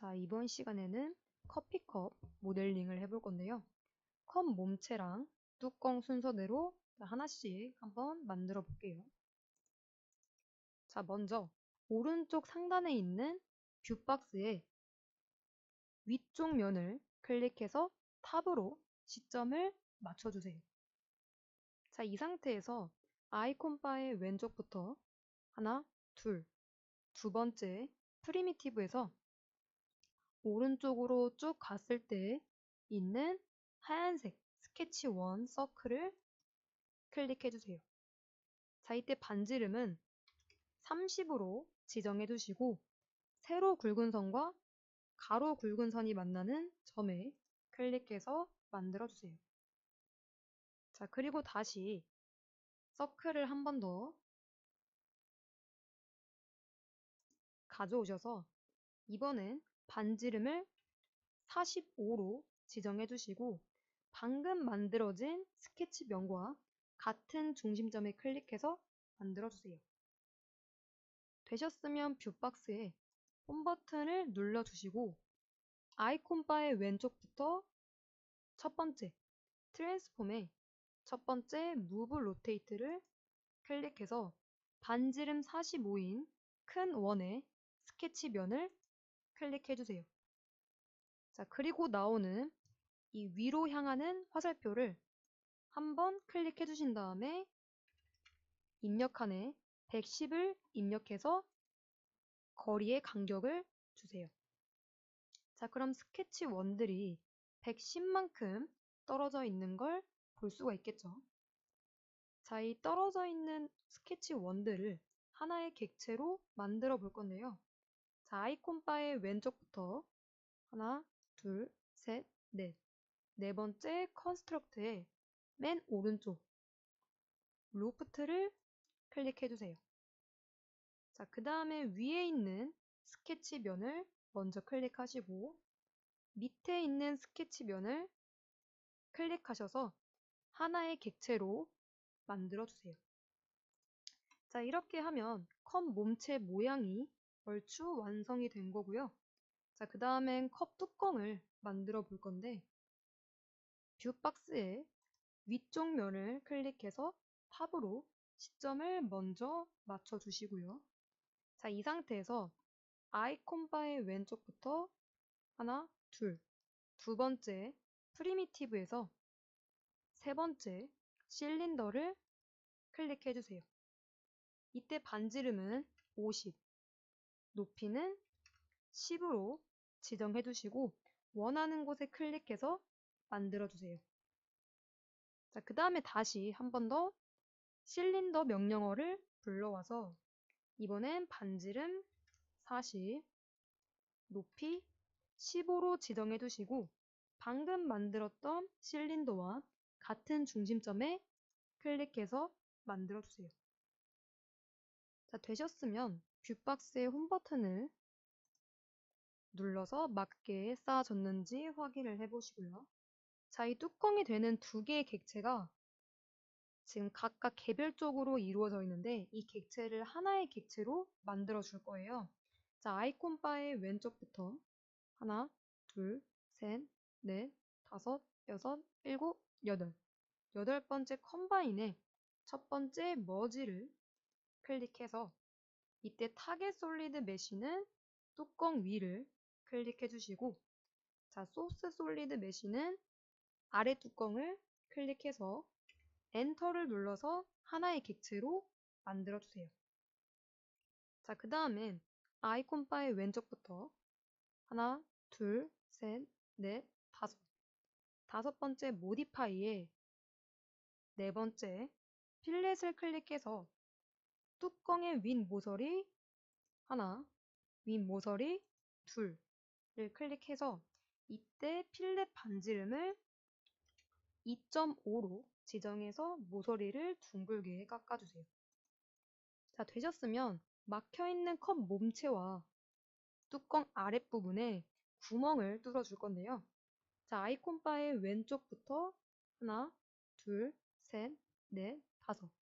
자, 이번 시간에는 커피컵 모델링을 해볼 건데요. 컵 몸체랑 뚜껑 순서대로 하나씩 한번 만들어 볼게요. 자, 먼저 오른쪽 상단에 있는 뷰박스의 위쪽 면을 클릭해서 탑으로 시점을 맞춰주세요. 자, 이 상태에서 아이콘 바의 왼쪽부터 하나, 둘, 두 번째 프리미티브에서 오른쪽으로 쭉 갔을 때 있는 하얀색 스케치 1 서클을 클릭해 주세요. 자, 이때 반지름은 30으로 지정해 두시고 세로 굵은 선과 가로 굵은 선이 만나는 점에 클릭해서 만들어 주세요. 자, 그리고 다시 서클을 한 번 더 가져오셔서 이번엔 반지름을 45로 지정해 주시고 방금 만들어진 스케치면과 같은 중심점에 클릭해서 만들어 주세요. 되셨으면 뷰박스에 홈 버튼을 눌러 주시고 아이콘 바의 왼쪽부터 첫 번째 트랜스폼의 첫 번째 무브 로테이트를 클릭해서 반지름 45인 큰 원의 스케치면을 클릭해주세요. 자, 그리고 나오는 이 위로 향하는 화살표를 한번 클릭해 주신 다음에 입력칸에 110을 입력해서 거리의 간격을 주세요. 자, 그럼 스케치 원들이 110만큼 떨어져 있는 걸 볼 수가 있겠죠. 자, 이 떨어져 있는 스케치 원들을 하나의 객체로 만들어 볼 건데요. 자, 아이콘 바의 왼쪽부터 하나, 둘, 셋, 넷. 네 번째 컨스트럭트의 맨 오른쪽 로프트를 클릭해 주세요. 자, 그 다음에 위에 있는 스케치 면을 먼저 클릭하시고 밑에 있는 스케치 면을 클릭하셔서 하나의 객체로 만들어 주세요. 자, 이렇게 하면 컵 몸체 모양이 얼추 완성이 된 거고요. 자, 그 다음엔 컵 뚜껑을 만들어 볼 건데 뷰 박스의 위쪽 면을 클릭해서 탑으로 시점을 먼저 맞춰 주시고요. 자, 이 상태에서 아이콘 바의 왼쪽부터 하나, 둘, 두 번째 프리미티브에서 세 번째 실린더를 클릭해 주세요. 이때 반지름은 50, 높이는 10으로 지정해 두시고 원하는 곳에 클릭해서 만들어 주세요. 자, 그 다음에 다시 한 번 더 실린더 명령어를 불러와서 이번엔 반지름 40, 높이 15로 지정해 두시고 방금 만들었던 실린더와 같은 중심점에 클릭해서 만들어 주세요. 자, 되셨으면 뷰박스의 홈 버튼을 눌러서 맞게 쌓아졌는지 확인을 해보시고요. 자, 이 뚜껑이 되는 두 개의 객체가 지금 각각 개별적으로 이루어져 있는데 이 객체를 하나의 객체로 만들어 줄 거예요. 자, 아이콘 바의 왼쪽부터 하나, 둘, 셋, 넷, 다섯, 여섯, 일곱, 여덟. 여덟 번째 컴바인에 첫 번째 머지를 클릭해서 이때 타겟 솔리드 메쉬는 뚜껑 위를 클릭해 주시고 자 소스 솔리드 메쉬는 아래 뚜껑을 클릭해서 엔터를 눌러서 하나의 객체로 만들어 주세요. 자, 그 다음엔 아이콘 바의 왼쪽부터 하나, 둘, 셋, 넷, 다섯. 다섯 번째 모디파이에 네 번째 필렛을 클릭해서 뚜껑의 윗 모서리 하나, 윗 모서리 둘을 클릭해서 이때 필렛 반지름을 2.5로 지정해서 모서리를 둥글게 깎아주세요. 자, 되셨으면 막혀있는 컵 몸체와 뚜껑 아랫부분에 구멍을 뚫어줄 건데요. 자, 아이콘 바의 왼쪽부터 하나, 둘, 셋, 넷, 다섯.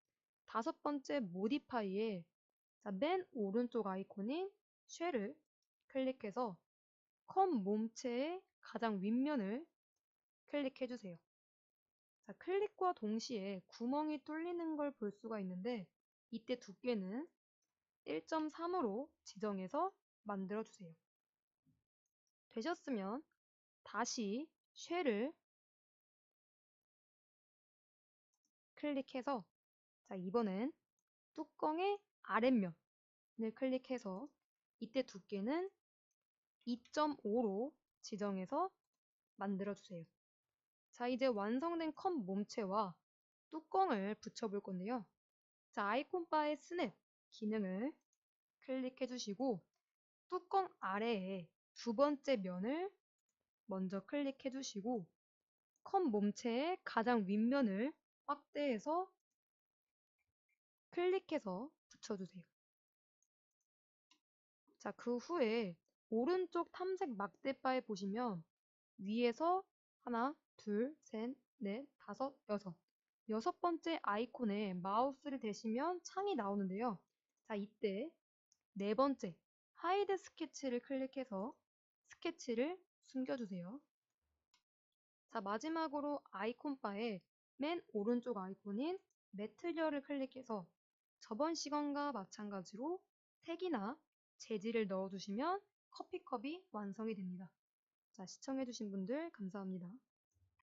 다섯 번째 모디파이에 자, 맨 오른쪽 아이콘인 쉘을 클릭해서 컵 몸체의 가장 윗면을 클릭해 주세요. 자, 클릭과 동시에 구멍이 뚫리는 걸 볼 수가 있는데 이때 두께는 1.3으로 지정해서 만들어 주세요. 되셨으면 다시 쉘을 클릭해서 자, 이번엔 뚜껑의 아랫면을 클릭해서 이때 두께는 2.5로 지정해서 만들어 주세요. 자, 이제 완성된 컵 몸체와 뚜껑을 붙여볼 건데요. 자, 아이콘 바의 스냅 기능을 클릭해 주시고 뚜껑 아래에 두 번째 면을 먼저 클릭해 주시고 컵 몸체의 가장 윗면을 확대해서 클릭해서 붙여주세요. 자, 그 후에 오른쪽 탐색 막대바에 보시면 위에서 하나, 둘, 셋, 넷, 다섯, 여섯 여섯 번째 아이콘에 마우스를 대시면 창이 나오는데요. 자, 이때 네 번째 하이드 스케치를 클릭해서 스케치를 숨겨주세요. 자, 마지막으로 아이콘 바에 맨 오른쪽 아이콘인 매트리얼을 클릭해서 저번 시간과 마찬가지로 색이나 재질을 넣어주시면 커피컵이 완성이 됩니다. 자, 시청해주신 분들 감사합니다.